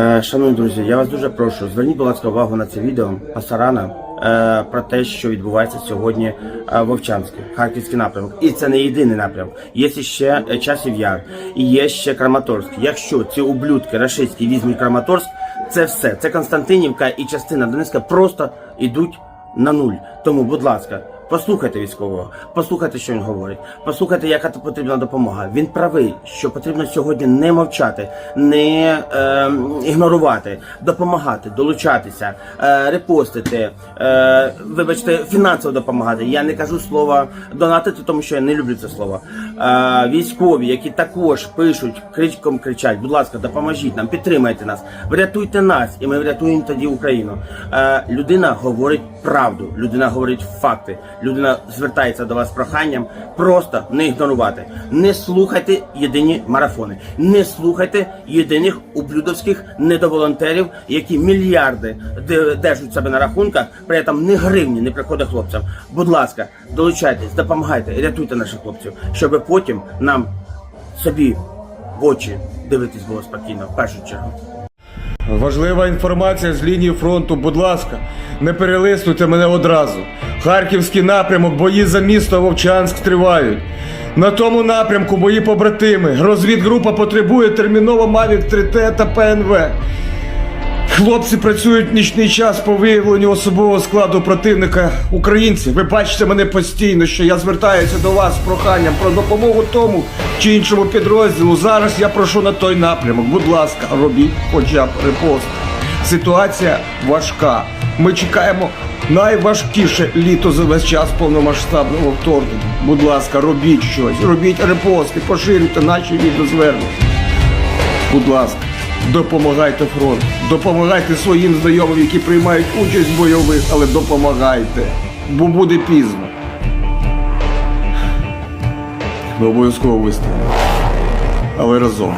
Е, Шановні друзі, я вас дуже прошу, зверніть, будь ласка, увагу на це відео Пасарана е, про те, що відбувається сьогодні е, в Вовчанську, Харківський напрямок. І це не єдиний напрямок. Є ще Часів Яр, і є ще Краматорськ. Якщо ці ублюдки рашистські візьмуть Краматорськ, це все. Це Константинівка і частина Донецька просто йдуть на нуль. Тому, будь ласка. Послухайте військового, послухайте, що він говорить, послухайте, яка потрібна допомога. Він правий, що потрібно сьогодні не мовчати, не е, ігнорувати, допомагати, долучатися, е, репостити, е, вибачте, фінансово допомагати. Я не кажу слово донатити, тому що я не люблю це слово. Е, військові, які також пишуть, кричком кричать, будь ласка, допоможіть нам, підтримайте нас, врятуйте нас, і ми врятуємо тоді Україну. Е, людина говорить правду, людина говорить факти. Людина звертається до вас з проханням просто не ігнорувати. Не слухайте єдині марафони, не слухайте єдиних ублюдовських недоволонтерів, які мільярди де- держать себе на рахунках, при цьому ні гривні не приходить хлопцям. Будь ласка, долучайтесь, допомагайте, рятуйте наших хлопців, щоб потім нам собі в очі дивитись було спокійно, в першу чергу. Важлива інформація з лінії фронту, будь ласка, не перелистуйте мене одразу. Харківський напрямок, бої за місто Вовчанськ тривають. На тому напрямку мої побратими. Розвідгрупа потребує терміново Mavic 3T та ПНВ. Хлопці працюють нічний час по виявленню особового складу противника українців. Ви бачите мене постійно, що я звертаюся до вас з проханням про допомогу тому чи іншому підрозділу. Зараз я прошу на той напрямок. Будь ласка, робіть хоча б репост. Ситуація важка. Ми чекаємо найважкіше літо за весь час повномасштабного вторгнення. Будь ласка, робіть щось, робіть репости, поширюйте наші відеозвернення. Будь ласка, допомагайте фронту, допомагайте своїм знайомим, які приймають участь в бойових, але допомагайте, бо буде пізно. Ми обов'язково вистоїмо. Але разом.